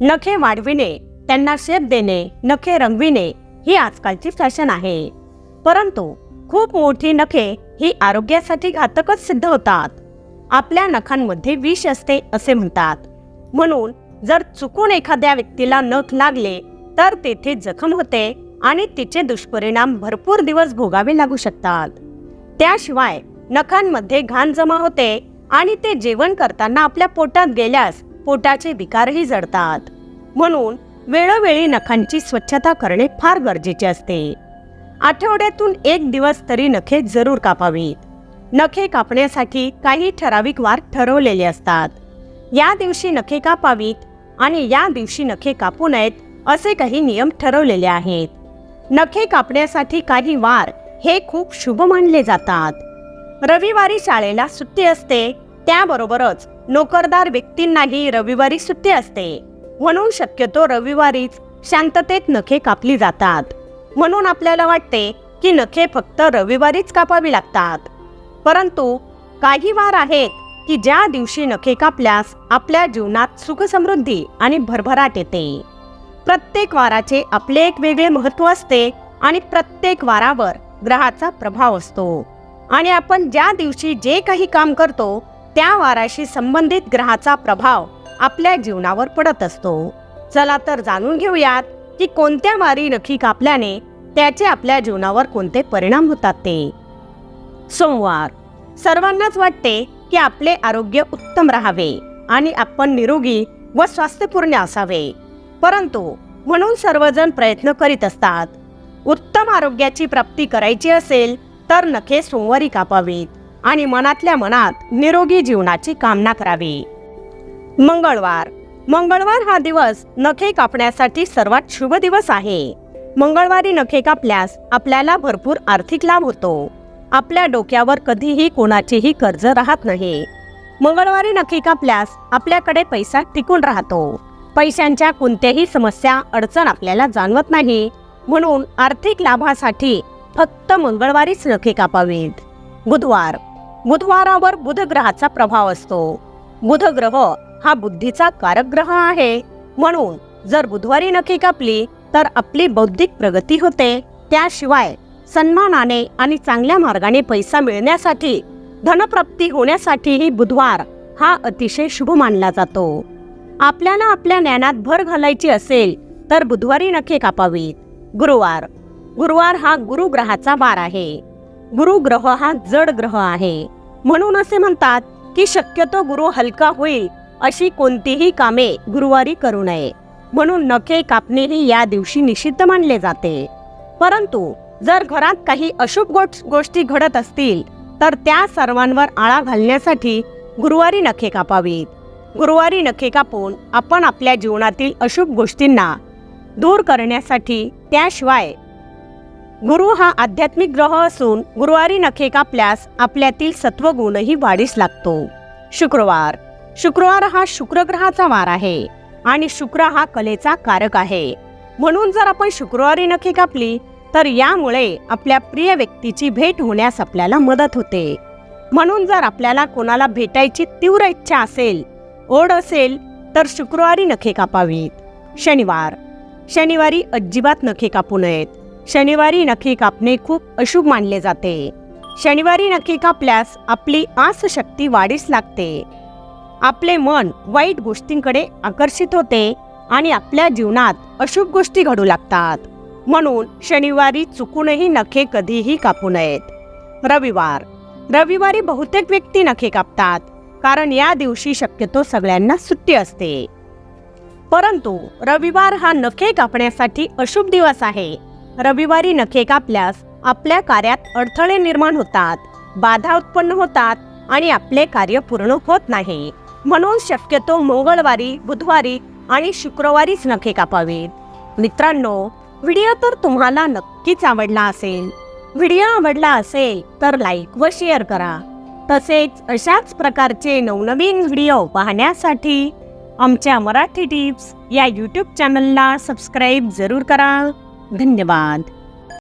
नखे वाढविणे त्यांना शेप देणे नखे रंगविणे ही आजकालची फॅशन आहे. परंतु खूप मोठी नखे ही आरोग्यासाठी घातकच सिद्ध होतात. आपल्या नखांमध्ये विष असते असे म्हणतात. म्हणून जर चुकून एखाद्या व्यक्तीला नख लागले तर तेथे जखम होते आणि तिचे दुष्परिणाम भरपूर दिवस भोगावे लागू शकतात. त्याशिवाय नखांमध्ये घाण जमा होते आणि ते जेवण करताना आपल्या पोटात गेल्यास पोटाचे विकारही जडतात. म्हणून वेळोवेळी नखांची स्वच्छता करणे फार गरजेचे असते. आठवड्यातून एक दिवस तरी नखे जरूर कापावीत. नखे कापण्यासाठी काही ठराविक वार ठरवलेले असतात. या दिवशी नखे कापावीत आणि या दिवशी नखे कापू नयेत असे काही नियम ठरवलेले आहेत. नखे कापण्यासाठी काही वार हे खूप शुभ मानले जातात. रविवारी शाळेला सुट्टी असते त्याबरोबरच नोकरदार व्यक्तींनाही रविवारी सुट्टी असते. म्हणून शक्यतो रविवारीच शांततेत नखे कापली जातात. म्हणून आपल्याला वाटते की नखे फक्त रविवारीच कापावी लागतात. परंतु काही वार आहेत की ज्या दिवशी नखे कापल्यास आपल्या जीवनात सुख समृद्धी आणि भरभराट येते. प्रत्येक वाराचे आपले एक वेगळे महत्त्व असते आणि प्रत्येक वारावर ग्रहाचा प्रभाव असतो. आणि आपण ज्या दिवशी जे काही काम करतो त्या वाराशी संबंधित ग्रहाचा प्रभाव आपल्या जीवनावर पडत असतो. चला तर जाणून घेऊयात की कोणत्या वारी नखी कापल्याने त्याचे आपल्या जीवनावर कोणते परिणाम होतात ते. सोमवार. सर्वांनाच वाटते की आपले आरोग्य उत्तम राहावे आणि आपण निरोगी व स्वास्थ्यपूर्ण असावे. परंतु म्हणून सर्वजण प्रयत्न करीत असतात. उत्तम आरोग्याची प्राप्ती करायची असेल तर नखे सोमवारी कापावीत. आणि मनातल्या मनात निरोगी जीवनाची कामना करावी. मंगळवार. मंगळवार हा दिवस नखे कापण्यासाठी सर्वात शुभ दिवस आहे. मंगळवारी नखे कापल्यास आपल्याला भरपूर आर्थिक लाभ होतो. आपल्या डोक्यावर कधीही कोणाचेही कर्ज राहत नाही. मंगळवारी नखे कापल्यास आपल्याकडे पैसा टिकून राहतो. पैशांच्या कोणत्याही समस्या अडचण आपल्याला जाणवत नाही. म्हणून आर्थिक लाभासाठी फक्त मंगळवारीच नखे कापावीत. बुधवार. बुधवारावर बुध ग्रहाचा प्रभाव असतो. बुध ग्रह हा बुद्धीचा कारक ग्रह आहे. म्हणून जर बुधवारी नखे कापली तर आपली बौद्धिक प्रगती होते. त्याशिवाय सन्मानाने आणि चांगल्या मार्गाने पैसा मिळण्यासाठी धनप्राप्ती होण्यासाठीही बुधवार हा अतिशय शुभ मानला जातो. आपल्याला आपल्या ज्ञानात भर घालायची असेल तर बुधवारी नखे कापावीत. गुरुवार. गुरुवार हा गुरु ग्रहाचा वार आहे. गुरु ग्रह हा जड ग्रह आहे. म्हणून असे म्हणतात की शक्यतो गुरु हलका होईल अशी कोणतीही कामे गुरुवारी करू नये. म्हणून नखे कापणेही या दिवशी निषिद्ध मानले जाते. परंतु जर घरात काही अशुभ गोष्टी घडत असतील तर त्या सर्वांवर आळा घालण्यासाठी गुरुवारी नखे कापावीत. गुरुवारी नखे कापून आपण आपल्या जीवनातील अशुभ गोष्टींना दूर करण्यासाठी त्याशिवाय गुरु हा आध्यात्मिक ग्रह असून गुरुवारी नखे कापल्यास आपल्यातील सत्वगुणही वाढीस लागतो. शुक्रवार. शुक्रवार हा शुक्र ग्रहाचा वार आहे आणि शुक्र हा कलेचा कारक आहे. म्हणून जर आपण शुक्रवारी नखे कापली तर यामुळे आपल्या प्रिय व्यक्तीची भेट होण्यास आपल्याला मदत होते. म्हणून जर आपल्याला कोणाला भेटायची तीव्र इच्छा असेल ओढ असेल तर शुक्रवारी नखे कापावीत. शनिवार. शनिवारी अजिबात नखे कापू नयेत. शनिवारी नखी कापणे खूप अशुभ मानले जाते. शनिवारी नखी कापल्यास आपली आसशक्ती वाढीस लागते. आपले मन वाईट गोष्टींकडे आकर्षित होते आणि आपल्या जीवनात अशुभ गोष्टी घडू लागतात. म्हणून शनिवारी चुकूनही नखे कधीही कापू नयेत. रविवार. रविवारी बहुतेक व्यक्ती नखे कापतात कारण या दिवशी शक्यतो सगळ्यांना सुट्टी असते. परंतु रविवार हा नखे कापण्यासाठी अशुभ दिवस आहे. रविवारी नखे कापल्यास आपल्या कार्यात अडथळे निर्माण होतात बाधा उत्पन्न होतात आणि आपले कार्य पूर्ण होत नाही. म्हणून शक्यतो मंगळवारी बुधवारी आणि शुक्रवारीच नखे कापावेत. मित्रांनो व्हिडिओ तर तुम्हाला नक्कीच आवडला असेल. व्हिडिओ आवडला असेल तर लाईक व शेअर करा. तसेच अशाच प्रकारचे नवनवीन व्हिडिओ पाहण्यासाठी आमच्या मराठी टिप्स या यूट्यूब चॅनलला सबस्क्राईब जरूर करा. धन्यवाद.